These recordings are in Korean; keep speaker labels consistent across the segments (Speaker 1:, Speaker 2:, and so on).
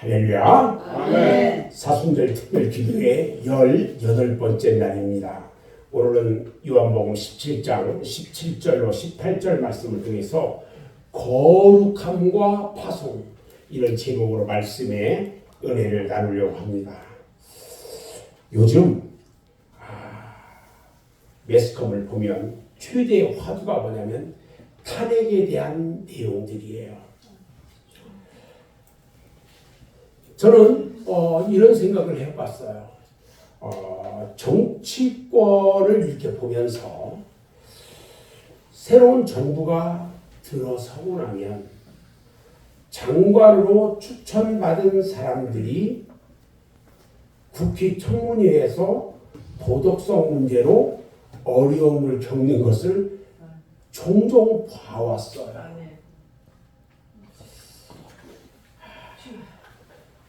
Speaker 1: 할렐루야.
Speaker 2: 아멘.
Speaker 1: 사순절 특별 기도의 18번째 날입니다. 오늘은 요한복음 17장 17절로 18절 말씀을 통해서 거룩함과 파송 이런 제목으로 말씀의 은혜를 나누려고 합니다. 요즘 아, 매스컴을 보면 최대의 화두가 뭐냐면 탄핵에 대한 내용들이에요. 저는 어, 이런 생각을 해봤어요. 어, 정치권을 이렇게 보면서 새로운 정부가 들어서고 나면 장관으로 추천받은 사람들이 국회 청문회에서 도덕성 문제로 어려움을 겪는 것을 종종 봐왔어요.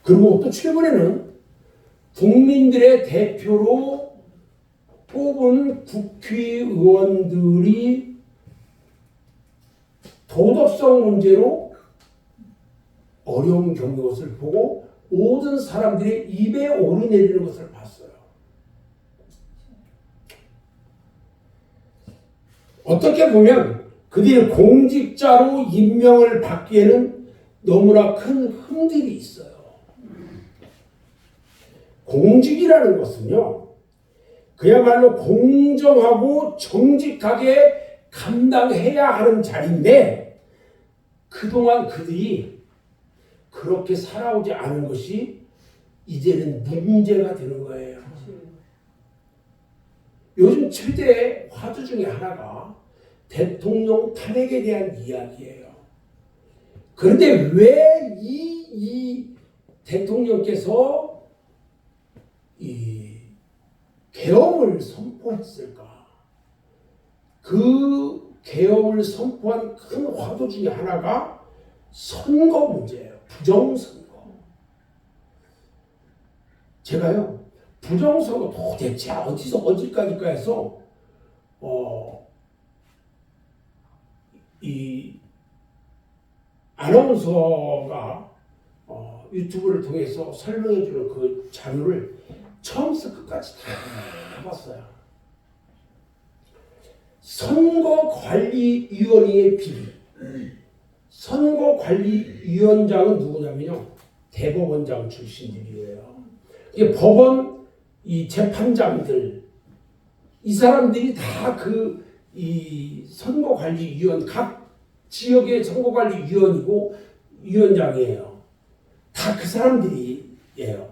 Speaker 1: 그리고 또 최근에는 국민들의 대표로 뽑은 국회의원들이 도덕성 문제로 어려움 겪는 것을 보고 모든 사람들이 입에 오르내리는 것을 봤어요. 어떻게 보면 그들이 공직자로 임명을 받기에는 너무나 큰 흠들이 있어요. 공직이라는 것은요, 그야말로 공정하고 정직하게 감당해야 하는 자리인데, 그동안 그들이 그렇게 살아오지 않은 것이 이제는 문제가 되는 거예요. 요즘 최대 화두 중에 하나가 대통령 탄핵에 대한 이야기예요. 그런데 왜 이 이 대통령께서 이 계엄을 선포했을까? 그 계엄을 선포한 큰 화두 중에 하나가 선거 문제예요. 부정선거. 제가요, 부정선거 도대체 어디서 어디까지까 해서, 어, 이 아나운서가 어, 유튜브를 통해서 설명해주는 그 자료를 처음부터 끝까지 다 봤어요. 선거관리위원회의 비리. 선거관리위원장은 누구냐면요. 대법원장 출신들이에요. 이게 법원 이 재판장들 이 사람들이 다 그 이 선거관리위원 각 지역의 선거관리위원이고 위원장이에요. 다 그 사람들이에요.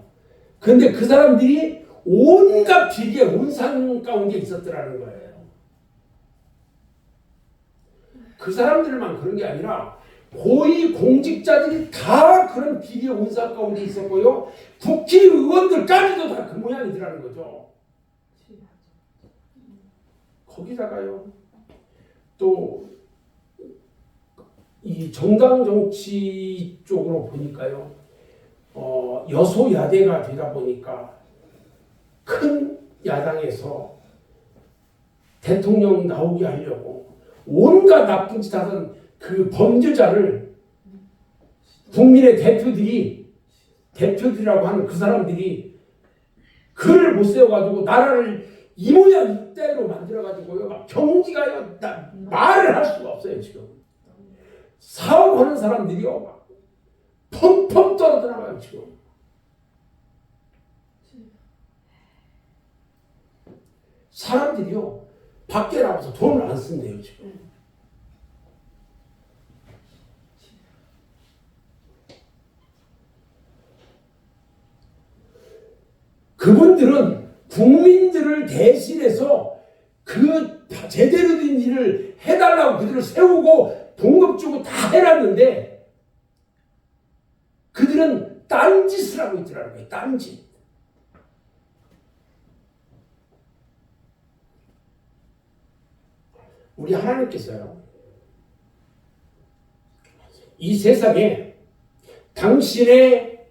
Speaker 1: 그런데 그 사람들이 온갖 비리의 온상 가운데 있었더라는 거예요. 그 사람들만 그런 게 아니라 고위 공직자들이 다 그런 비리의 온상 가운데 있었고요. 국회의원들까지도 다 그 모양이더라는 거죠. 거기다가요. 또 이 정당 정치 쪽으로 보니까요. 어, 여소야대가 되다 보니까 큰 야당에서 대통령 나오게 하려고 온갖 나쁜 짓 하던 그 범죄자를 국민의 대표들이 대표들이라고 하는 그 사람들이 그를 못 세워가지고 나라를 이 모양 이대로 만들어가지고요. 막 경기가요. 나- 말을 할 수가 없어요 지금. 사업하는 사람들이요. 막 펑펑 떨어져 나가요 지금. 사람들이요 밖에 나가서 돈을 안 쓴대요 지금. 그분들은 국민들을 대신해서 그 제대로 된 일을 해달라고 그들을 세우고 봉급 주고 다 해놨는데 그들은 딴짓을 하고 있더라는 거예요. 딴짓. 우리 하나님께서요. 이 세상에 당신의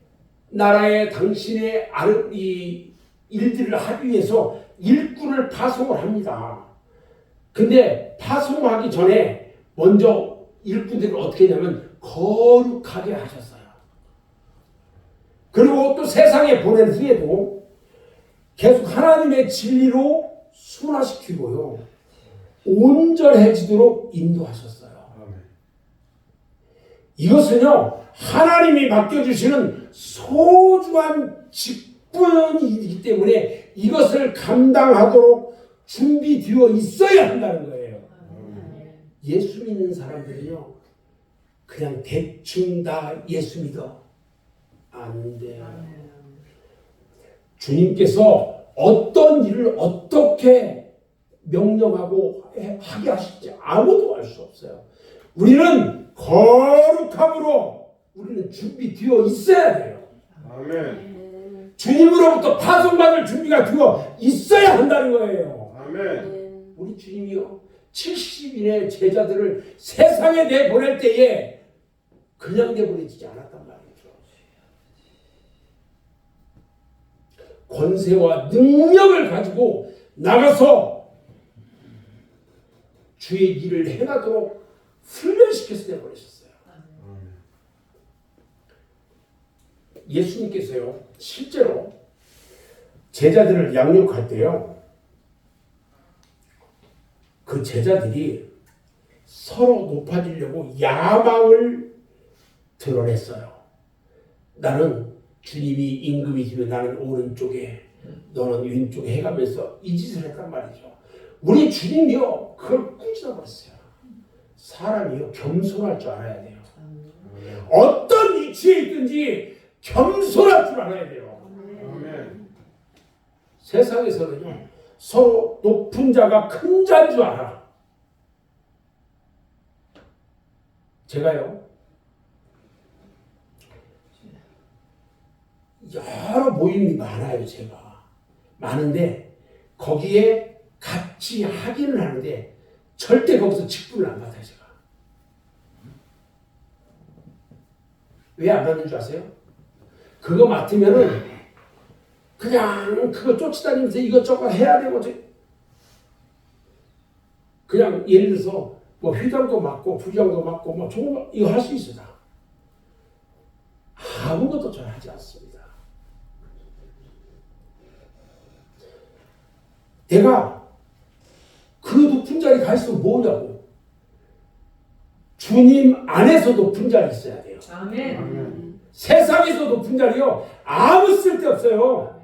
Speaker 1: 나라에 당신의 이 일들을 하기 위해서 일꾼을 파송을 합니다. 근데 파송하기 전에 먼저 일꾼들을 어떻게 했냐면 거룩하게 하셨어요. 그리고 또 세상에 보낸 후에도 계속 하나님의 진리로 순화시키고요. 온전해지도록 인도하셨어요. 이것은요, 하나님이 맡겨주시는 소중한 직분이기 때문에 이것을 감당하도록 준비되어 있어야 한다는 거예요. 예수 믿는 사람들은요, 그냥 대충 다 예수 믿어. 안 돼요. 주님께서 어떤 일을 어떻게 명령하고 해- 하게 하실지 아무도 알 수 없어요. 우리는 거룩함으로 우리는 준비되어 있어야 돼요.
Speaker 2: 아멘.
Speaker 1: 주님으로부터 파송받을 준비가 되어 있어야 한다는 거예요.
Speaker 2: 아멘.
Speaker 1: 우리 주님이요. 70인의 제자들을 세상에 내보낼 때에 그냥 내보내지 않았단 말이죠. 권세와 능력을 가지고 나가서 주의 일을 행하도록 훈련시켜서 내보내셨어요. 예수님께서요, 실제로 제자들을 양육할 때요, 그 제자들이 서로 높아지려고 야망을 드러냈어요. 나는 주님이 임금이시면 나는 오른쪽에 너는 왼쪽에 해가면서 이 짓을 했단 말이죠. 우리 주님이요 그걸 꾸짖어버렸어요. 사람이요 겸손할 줄 알아야 돼요. 어떤 위치에 있든지 겸손할 줄 알아야 돼요. 세상에서는요 서로 높은 자가 큰 자인 줄 알아. 제가요 여러 모임이 많아요 제가. 많은데 거기에 같이 하기는 하는데 절대 거기서 직분을 안 받아요 제가. 왜 안 받는 줄 아세요? 그거 맡으면은 그냥 그거 쫓아다니면서 이것저것 해야 되고 저- 그냥 예를 들어서 뭐 휘장도 맞고 부장도 맞고 뭐 이거 할 수 있어 다 아무것도 저는 하지 않습니다. 내가 그 높은 자리 가 있으면 뭐냐고 주님 안에서 높은 자리 있어야 돼요.
Speaker 3: 아멘.
Speaker 2: 아멘.
Speaker 1: 세상에서 높은 자리요 아무 쓸데 없어요.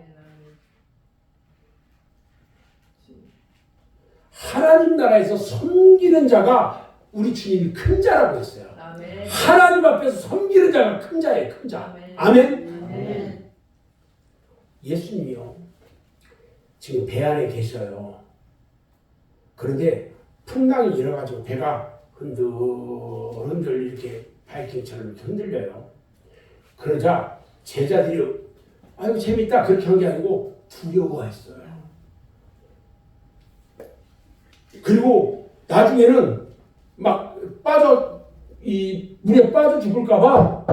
Speaker 1: 하나님 나라에서 섬기는 자가 우리 주님이 큰 자라고 했어요.
Speaker 3: 아멘.
Speaker 1: 하나님 앞에서 섬기는 자가 큰 자예요, 큰 자. 아멘.
Speaker 3: 아멘.
Speaker 1: 예수님이요. 지금 배 안에 계셔요. 그런데 풍랑이 일어가지고 배가 흔들 흔들 이렇게 바이킹처럼 이렇게 흔들려요. 그러자 제자들이 아이고 재밌다 그렇게 한 게 아니고 두려워했어요. 그리고 나중에는 막 빠져 이 물에 빠져 죽을까봐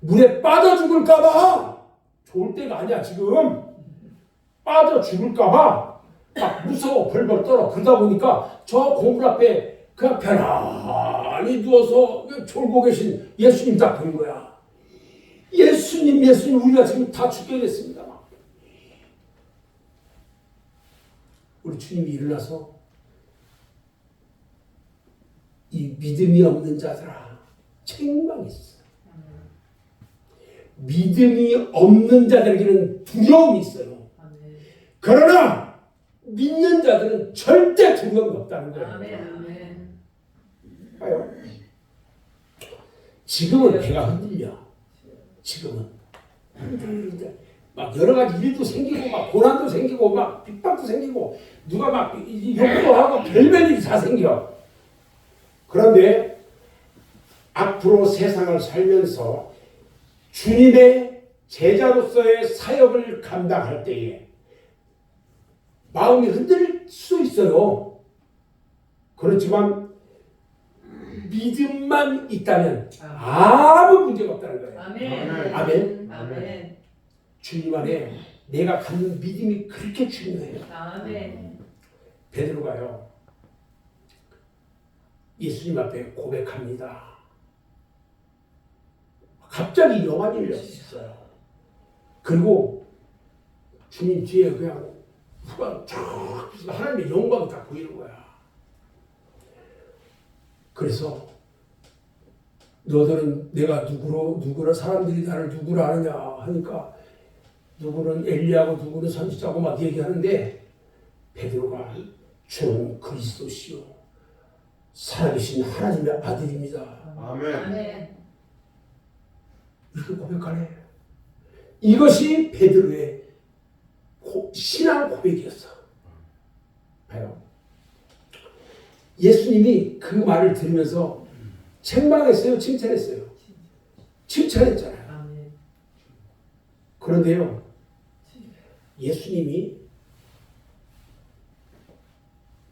Speaker 1: 물에 빠져 죽을까봐 좋을 때가 아니야 지금 빠져 죽을까봐 막 무서워 벌벌 떨어. 그러다 보니까 저 공물 앞에 그냥 편안히 누워서 졸고 계신 예수님 딱 본 거야. 예수님 예수님 우리가 지금 다 죽게 됐습니다. 우리 주님이 일어나서 이 믿음이 없는 자들아 책망했어. 믿음이 없는 자들에게는 두려움이 있어요. 그러나 믿는 자들은 절대 두려움이 없다는 거예요.
Speaker 3: 아멘.
Speaker 1: 봐요. 지금은 배가 흔들려. 지금은 흔들리는데 막 여러 가지 일도 생기고 막 고난도 생기고 막 핍박도 생기고 누가 막 욕도 하고 별별 일이 다 생겨. 그런데 앞으로 세상을 살면서 주님의 제자로서의 사역을 감당할 때에 마음이 흔들릴 수 있어요. 그렇지만 믿음만 있다면 아무 문제가 없다는 거예요.
Speaker 3: 아멘.
Speaker 1: 아멘.
Speaker 3: 아멘.
Speaker 1: 주님 안에 내가 갖는 믿음이 그렇게 중요해요.
Speaker 3: 아멘.
Speaker 1: 베드로가요. 예수님 앞에 고백합니다. 갑자기 영안이 열렸어요. 그리고 주님 뒤에 그냥 후가 쫙 하나님의 영광이 다 보이는 거야. 그래서 너들은 내가 누구로 누구를 사람들이 나를 누구로 아느냐 하니까 누구는 엘리야고 누구는 선지자고 막 얘기하는데 베드로가 주는 그리스도시요 살아계신 하나님의 아들입니다.
Speaker 2: 아멘.
Speaker 3: 아멘.
Speaker 1: 이렇게 고백하네. 이것이 베드로의 고- 신앙 고백이었어. 봐요. 예수님이 그 말을 들으면서 책망했어요, 칭찬했어요. 칭찬했잖아요.
Speaker 3: 아멘.
Speaker 1: 그런데요, 예수님이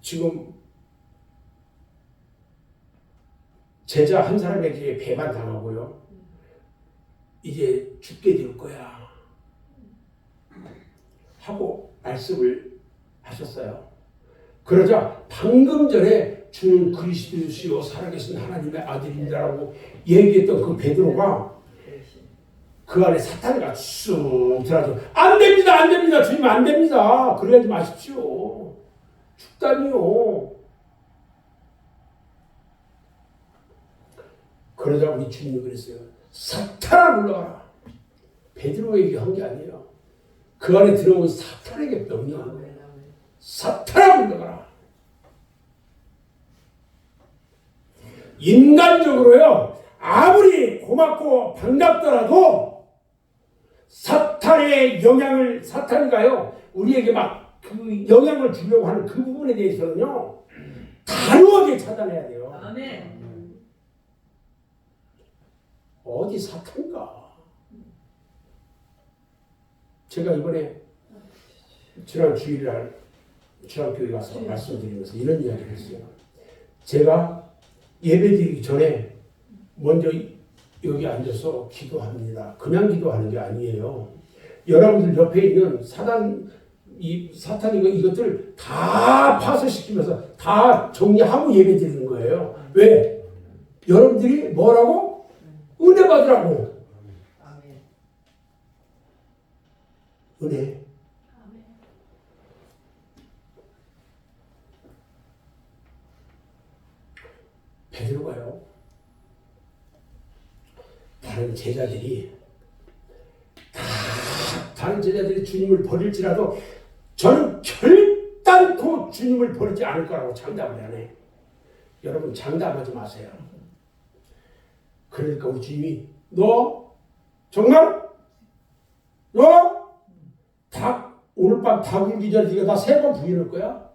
Speaker 1: 지금 제자 한 사람에게 배반당하고요, 이제 죽게 될 거야. 하고 말씀을 하셨어요. 그러자 방금 전에 주는 그리스도시요 살아계신 하나님의 아들입니다라고 얘기했던 그 베드로가 그 안에 사탄이가 쑥 들어가서 안 됩니다 안 됩니다 주님 안 됩니다. 그러지 마십시오. 죽다니요. 그러자 우리 주님이 그랬어요 사탄아 물러가라. 베드로에게 한 게 아니에요 그 안에 들어온 사탄에게 명령한 거예요. 사탄아 물러가라 인간적으로요 아무리 고맙고 반갑더라도 사탄의 영향을 사탄이가요 우리에게 막 그 영향을 주려고 하는 그 부분에 대해서는요 단호하게 차단해야 돼요.
Speaker 3: 아멘.
Speaker 1: 어디 사탄가? 제가 이번에 지난 주일날 주한교회 가서 말씀드리면서 이런 이야기를 했어요. 제가 예배드리기 전에 먼저 여기 앉아서 기도합니다. 그냥 기도하는 게 아니에요. 여러분들 옆에 있는 사단 이 사탄이 이거- 이것들 다 파쇄시키면서 다 정리하고 예배 드리는 거예요. 왜? 여러분들이 뭐라고? 은혜 받으라고.
Speaker 3: 아멘.
Speaker 1: 은혜. 베드로가요. 다른 제자들이 다 다른 제자들이 주님을 버릴지라도 저는 결단코 주님을 버리지 않을 거라고 장담을 하네. 여러분 장담하지 마세요. 그러니까 우리 주님이 너 정말 너닭 오늘 밤 닭울기 전에 네가 나세번 부인할 거야?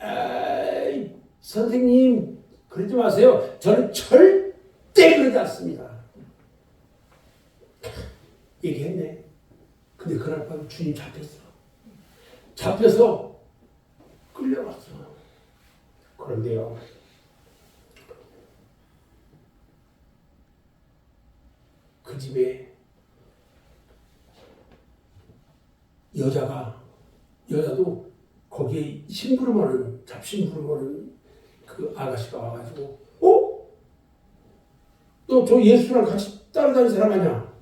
Speaker 1: 에이, 선생님 그러지 마세요. 저는 절대 그러지 않습니다. 얘기했네. 근데 그날 밤 주님 잡혔어. 잡혀서 끌려갔어. 그런데요. 그 집에 여자가 여자도 거기에 심부름하는 잡심부름하는 그 아가씨가 와가지고 어? 너 저 예수랑 같이 따라다니는 사람 아니야?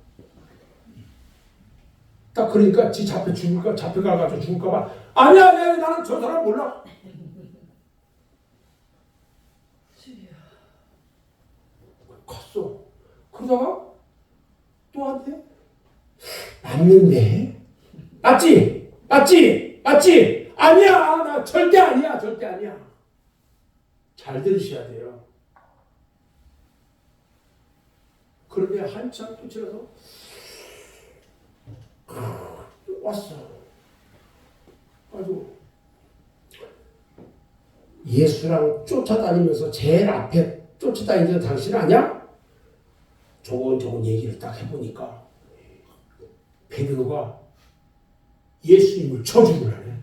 Speaker 1: 딱 그러니까 지 잡혀 죽을까 잡혀가가지고 죽을까봐 아니야 아니야 나는 저 사람 몰라. 갔어. 그러다가 또 한테 맞는데 맞지? 맞지? 맞지? 아니야. 나 절대 아니야. 절대 아니야. 잘 들으셔야 돼요. 그런데 한참 또 지나서 왔어. 아주 예수랑 쫓아다니면서 제일 앞에 쫓아다니는 당신 아니야? 조곤조곤 얘기를 딱 해보니까. 베드로가 예수님을 저주를 하네.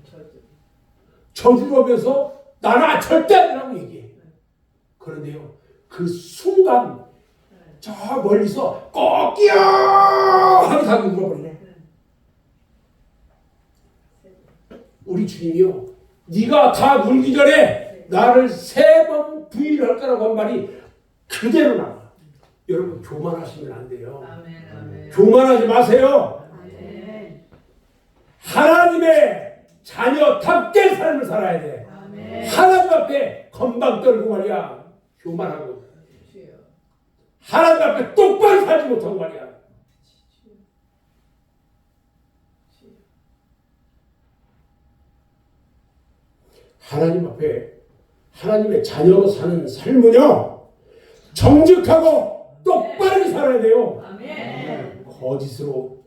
Speaker 1: 저주하면서 나는 절대 아니라고 얘기해. 그런데요, 그 순간 저 멀리서 꼭끼요 하고 다 물어버리네. 우리 주님이요, 네가 다 물기 전에 나를 세 번 부인할 거라고 한 말이 그대로 나와. 여러분 교만하시면 안 돼요.
Speaker 3: 아멘. 아멘.
Speaker 1: 교만하지 마세요. 하나님의 자녀답게 삶을 살아야 돼.
Speaker 3: 아멘.
Speaker 1: 하나님 앞에 건방 떨고 말이야. 교만하고. 하나님 앞에 똑바로 살지 못하고 말이야. 하나님 앞에 하나님의 자녀로 사는 삶은요 정직하고 똑바르게 살아야 돼요.
Speaker 3: 아멘.
Speaker 1: 거짓으로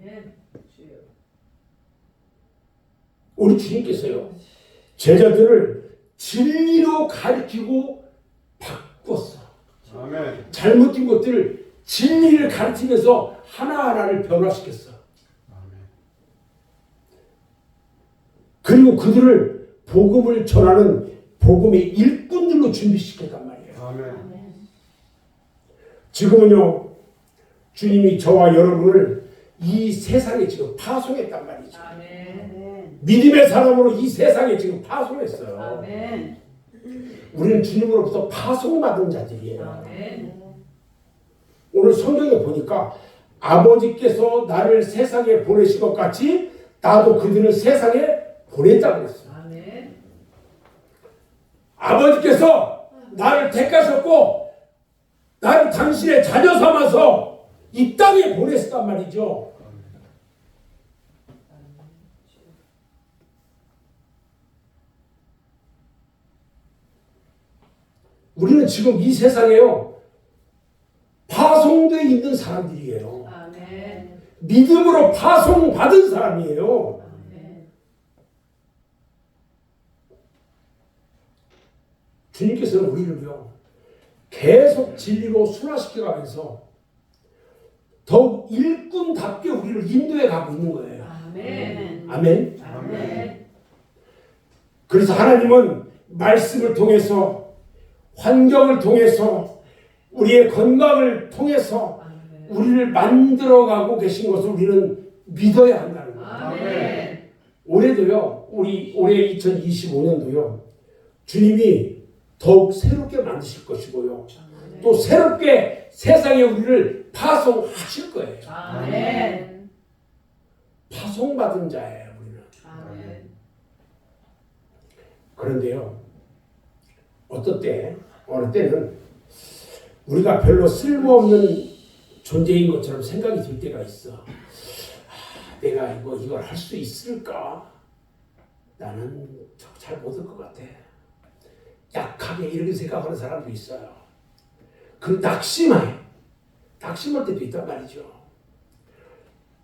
Speaker 3: 아멘. 주여.
Speaker 1: 우리 주님께서요 제자들을 진리로 가르치고 바꿨어.
Speaker 2: 아멘.
Speaker 1: 잘못된 것들을 진리를 가르치면서 하나하나를 변화시켰어.
Speaker 2: 아멘.
Speaker 1: 그리고 그들을 복음을 전하는 복음의 일꾼들로 준비시켰단 말이에요.
Speaker 2: 아멘.
Speaker 1: 지금은요, 주님이 저와 여러분을 이 세상에 지금 파송했단 말이죠. 믿음의 사람으로 이 세상에 지금 파송했어요.
Speaker 3: 아멘.
Speaker 1: 우리는 주님으로부터 파송받은 자들이에요.
Speaker 3: 아멘.
Speaker 1: 오늘 성경에 보니까 아버지께서 나를 세상에 보내신 것 같이 나도 그들을 세상에 보냈다고 그랬어요.
Speaker 3: 아멘.
Speaker 1: 아버지께서 나를 택하셨고 나를 당신의 자녀 삼아서 이 땅에 보냈단 말이죠. 우리는 지금 이 세상에요. 파송되어 있는 사람들이에요.
Speaker 3: 아멘.
Speaker 1: 믿음으로 파송받은 사람이에요.
Speaker 3: 아멘.
Speaker 1: 주님께서는 우리를요 계속 진리로 순화시켜가면서 더욱 일꾼답게 우리를 인도해 가고 있는 거예요.
Speaker 3: 아멘.
Speaker 1: 아멘.
Speaker 3: 아멘.
Speaker 1: 그래서 하나님은 말씀을 통해서 환경을 통해서 우리의 건강을 통해서
Speaker 3: 아멘.
Speaker 1: 우리를 만들어가고 계신 것을 우리는 믿어야 한다는 거예요.
Speaker 3: 아멘.
Speaker 1: 올해도요, 우리 올해 2025년도요, 주님이 더욱 새롭게 만드실 것이고요. 또 새롭게 세상에 우리를 파송하실 거예요.
Speaker 3: 아멘.
Speaker 1: 파송받은 자예요, 우리는.
Speaker 3: 아멘.
Speaker 1: 그런데요, 어떨 때, 어느 때는 우리가 별로 쓸모없는 존재인 것처럼 생각이 들 때가 있어. 아, 내가 이거, 이걸 할 수 있을까? 나는 잘 못할 것 같아. 약하게 이렇게 생각하는 사람도 있어요. 그 낙심해. 낙심할 때도 있단 말이죠.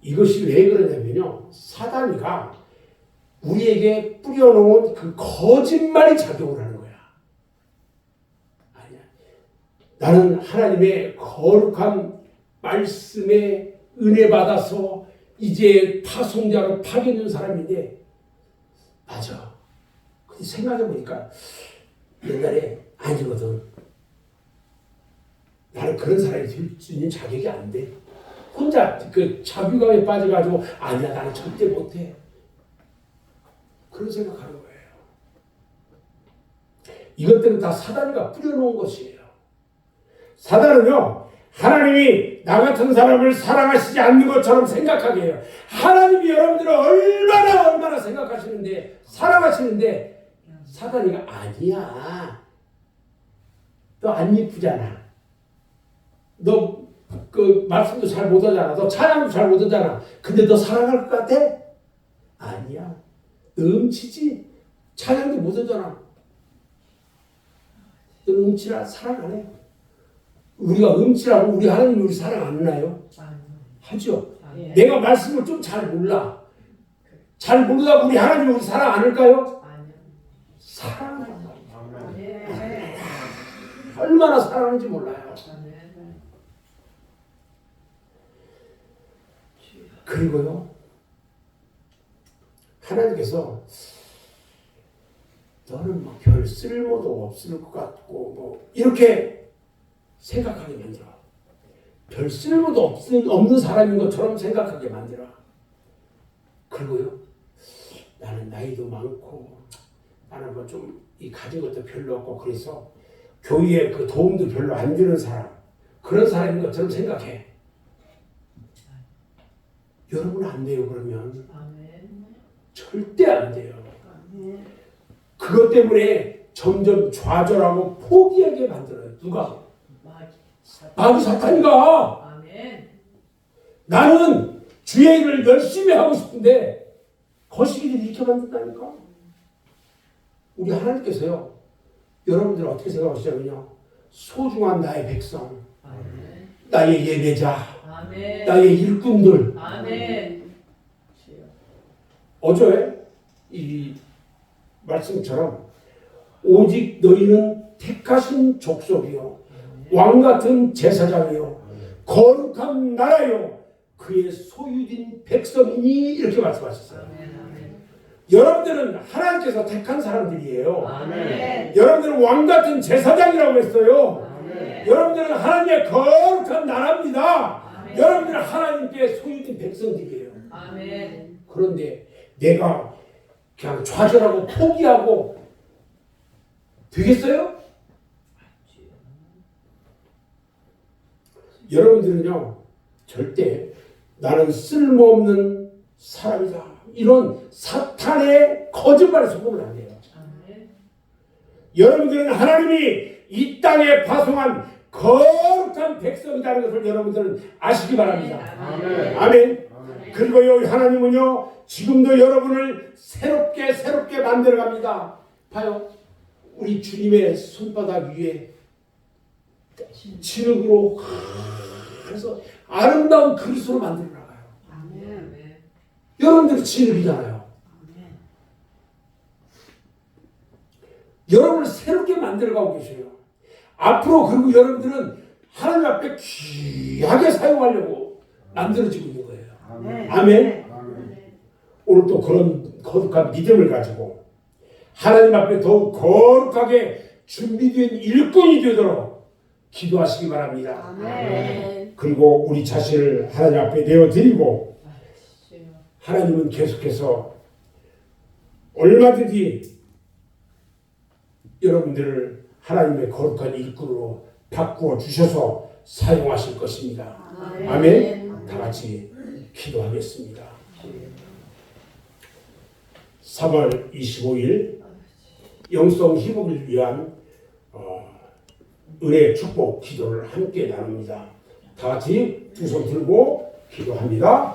Speaker 1: 이것이 왜 그러냐면요. 사단이가 우리에게 뿌려놓은 그 거짓말이 작용을 하는 거야. 아니야. 나는 하나님의 거룩한 말씀에 은혜 받아서 이제 파송자로 파견된 사람인데, 맞아. 근데 생각해 보니까 옛날에 아니거든. 나는 그런 사람이 될 수 있는 자격이 안 돼. 혼자 그 자비감에 빠져가지고 아니야 나는 절대 못해. 그런 생각하는 거예요. 이것들은 다 사단이가 뿌려놓은 것이에요. 사단은요, 하나님이 나 같은 사람을 사랑하시지 않는 것처럼 생각하게 해요. 하나님이 여러분들을 얼마나 얼마나 생각하시는데, 사랑하시는데, 사단이가 아니야. 너 안 이쁘잖아. 너 그 말씀도 잘 못하잖아. 너 찬양도 잘 못하잖아. 근데 너 사랑할 것 같아? 아니야. 너 음치지? 찬양도 못하잖아. 너 음치라 사랑 안 해. 우리가 음치라고 우리 하나님이 우리 사랑 안 하나요? 하죠.
Speaker 3: 아멘.
Speaker 1: 내가 말씀을 좀 잘 몰라. 잘 모르다 우리 하나님이 우리 사랑 안 할까요? 사랑한단 말이야.
Speaker 2: 아멘.
Speaker 3: 아멘.
Speaker 1: 얼마나 사랑하는지 몰라요.
Speaker 3: 아멘.
Speaker 1: 그리고요, 하나님께서 너는 뭐 별 쓸모도 없을 것 같고 뭐 이렇게 생각하게 만들어. 별 쓸모도 없는, 없는 사람인 것처럼 생각하게 만들어. 그리고요, 나는 나이도 많고 나는 뭐 좀 이 가진 것도 별로 없고 그래서 교회에 그 도움도 별로 안 주는 사람 그런 사람인 것처럼 생각해. 여러분 안 돼요 그러면. 절대 안 돼요. 그것 때문에 점점 좌절하고 포기하게 만들어요. 누가?
Speaker 3: 마귀
Speaker 1: 사탄이가
Speaker 3: 아멘.
Speaker 1: 나는 주의 일을 열심히 하고 싶은데 거시기들이 이렇게 만든다니까. 우리 하나님께서요. 여러분들 어떻게 생각하시냐면요. 소중한 나의 백성,
Speaker 3: 아멘.
Speaker 1: 나의 예배자,
Speaker 3: 아멘.
Speaker 1: 나의 일꾼들.
Speaker 3: 아멘.
Speaker 1: 어제 이 말씀처럼 오직 너희는 택하신 족속이요 왕 같은 제사장이요 거룩한 나라요 그의 소유진 백성이니 이렇게 말씀하셨어요. 여러분들은 하나님께서 택한 사람들이에요. 여러분들은 왕 같은 제사장이라고 했어요. 여러분들은 하나님의 거룩한 나라입니다. 여러분들은 하나님께 소유진 백성들이에요.
Speaker 3: 아멘.
Speaker 1: 그런데 내가 그냥 좌절하고 포기하고 되겠어요? 여러분들은요 절대 나는 쓸모없는 사람이다 이런 사탄의 거짓말에 속으면 안 돼요.
Speaker 3: 아멘.
Speaker 1: 여러분들은 하나님이 이 땅에 파송한 거룩한 백성이라는 것을 여러분들은 아시기 바랍니다.
Speaker 2: 아멘.
Speaker 1: 아멘.
Speaker 2: 아멘.
Speaker 1: 그리고요 하나님은요 지금도 여러분을 새롭게 새롭게 만들어 갑니다. 봐요. 우리 주님의 손바닥 위에 진흙으로 해서 아름다운 그릇으로 만들어 나가요.
Speaker 3: 아멘.
Speaker 1: 여러분들 진흙이잖아요. 여러분을 새롭게 만들어가고 계셔요. 앞으로 그리고 여러분들은 하나님 앞에 귀하게 사용하려고 만들어지고 있는 거예요.
Speaker 2: 아멘.
Speaker 1: 아멘.
Speaker 2: 아멘.
Speaker 1: 오늘 또 그런 거룩한 믿음을 가지고 하나님 앞에 더욱 거룩하게 준비된 일꾼이 되도록 기도하시기 바랍니다.
Speaker 2: 아멘.
Speaker 1: 그리고 우리 자신을 하나님 앞에 내어드리고 하나님은 계속해서 얼마든지 여러분들을 하나님의 거룩한 일꾼으로 바꾸어 주셔서 사용하실 것입니다. 아멘. 다 같이 기도하겠습니다. 3월 25일 영성 희복을 위한 어, 은혜 축복 기도를 함께 나눕니다. 다 같이 두 손 들고 기도합니다.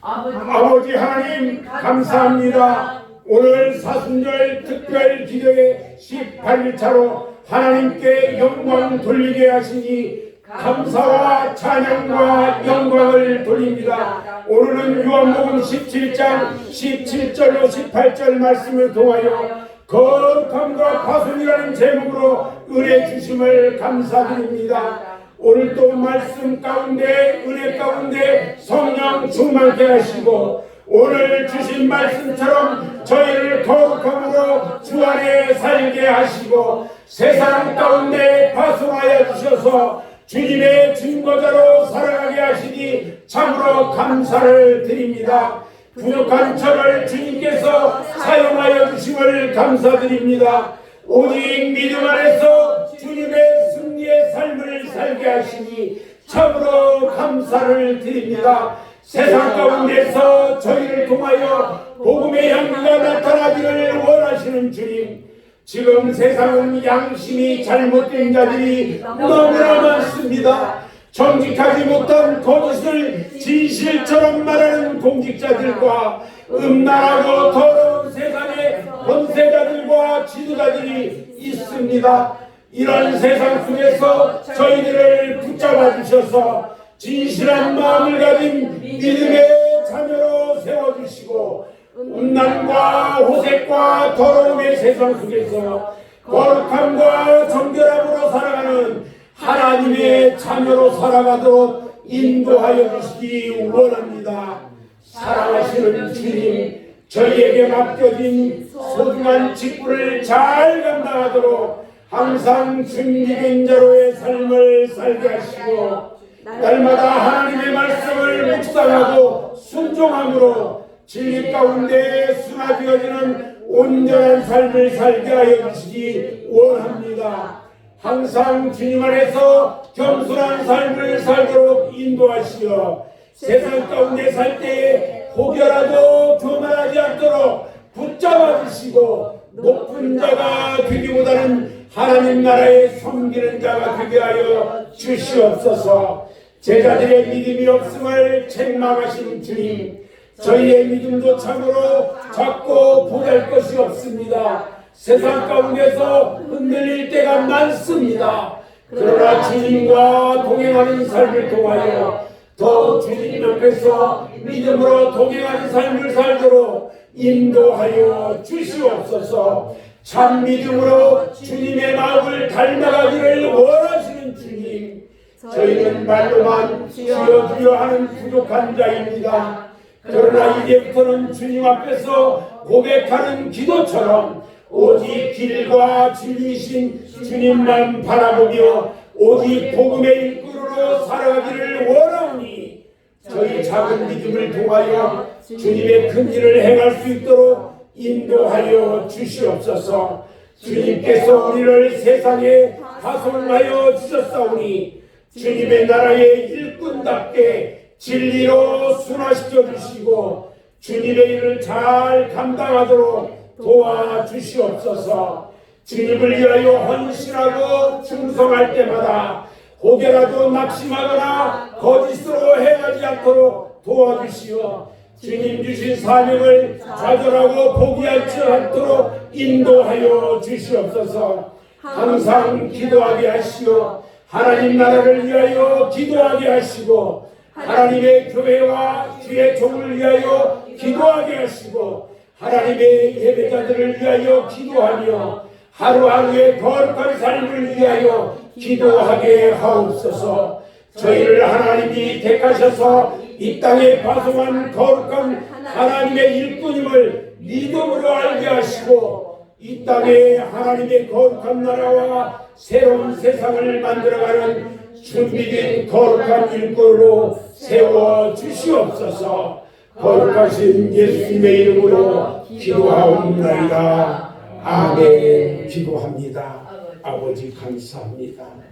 Speaker 1: 아버지, 하나님 감사합니다. 오늘 사순절 특별 기도의 18일차로 하나님께 영광 돌리게 하시니 감사와 찬양과 영광을 돌립니다. 오늘은 요한복음 17장 17절로 18절 말씀을 통하여 거룩함과 파손이라는 제목으로 은혜 주심을 감사드립니다. 오늘도 말씀 가운데 은혜 가운데 성령 충만케 하시고 오늘 주신 말씀처럼 저희를 거룩함으로 주 안에 살게 하시고 세상 가운데 파송하여 주셔서 주님의 증거자로 살아가게 하시니 참으로 감사를 드립니다. 부족한 저를 주님께서 사용하여 주심을 감사드립니다. 오직 믿음 안에서 주님의 승리의 삶을 살게 하시니 참으로 감사를 드립니다. 세상 가운데서 저희를 통하여 복음의 향기가 나타나기를 원하시는 주님. 지금 세상은 양심이 잘못된 자들이 너무나 많습니다. 정직하지 못한 거짓을 진실처럼 말하는 공직자들과 음란하고 더러운 세상의 권세자들과 지도자들이 있습니다. 이런 세상 속에서 저희들을 붙잡아 주셔서 진실한 마음을 가진 믿음의 자녀로 세워주시고 음란과 호색과 더러움의 세상 속에서 거룩함과 정결함으로 살아가는 하나님의 자녀로 살아가도록 인도하여 주시기 원합니다. 사랑하시는 주님, 저희에게 맡겨진 소중한 직분을 잘 감당하도록 항상 준비된 자로의 삶을 살게 하시고 날마다 하나님의 말씀을 묵상하고 순종함으로 진리 가운데 순화되어지는 온전한 삶을 살게 하여 주시기 원합니다. 항상 주님 안에서 겸손한 삶을 살도록 인도하시어 세상 가운데 살 때에 혹여라도 교만하지 않도록 붙잡아 주시고 높은 자가 되기보다는 하나님 나라에 섬기는 자가 되게 하여 주시옵소서. 제자들의 믿음이 없음을 책망하시는 주님 저희의 믿음도 참으로 작고 보잘 것이 없습니다 세상 가운데서 흔들릴 때가 많습니다. 그러나 주님과 동행하는 삶을 통하여 더 주님 앞에서 믿음으로 동행하는 삶을 살도록 인도하여 주시옵소서. 참 믿음으로 주님의 마음을 닮아가기를 원하시는 주님 저희는 말로만 주여 주여 하는 부족한 자입니다. 그러나 이제부터는 주님 앞에서 고백하는 기도처럼 오직 길과 진리신 주님만 바라보며 오직 복음의 일꾼으로 살아가기를 원하오니 저희 작은 믿음을 통하여 주님의 큰 일을 행할 수 있도록 인도하여 주시옵소서. 주님께서 우리를 세상에 파송하여 주셨사오니 주님의 나라의 일꾼답게 진리로 순화시켜 주시고 주님의 일을 잘 감당하도록 도와주시옵소서. 주님을 위하여 헌신하고 충성할 때마다 혹여라도 낙심하거나 거짓으로 행하지 않도록 도와주시어 주님 주신 사명을 좌절하고 포기하지 않도록 인도하여 주시옵소서. 항상 기도하게 하시어 하나님 나라를 위하여 기도하게 하시고 하나님의 교회와 주의 종을 위하여 기도하게 하시고 하나님의 예배자들을 위하여 기도하며 하루하루의 거룩한 삶을 위하여 기도하게 하옵소서. 저희를 하나님이 택하셔서 이 땅에 파송한 거룩한 하나님의 일꾼임을 믿음으로 알게 하시고 이 땅에 하나님의 거룩한 나라와 새로운 세상을 만들어가는 준비된 거룩한 일꾼으로 세워 주시옵소서 거룩하신 예수님의 이름으로 기도하옵나이다. 아멘. 기도합니다. 아버지 감사합니다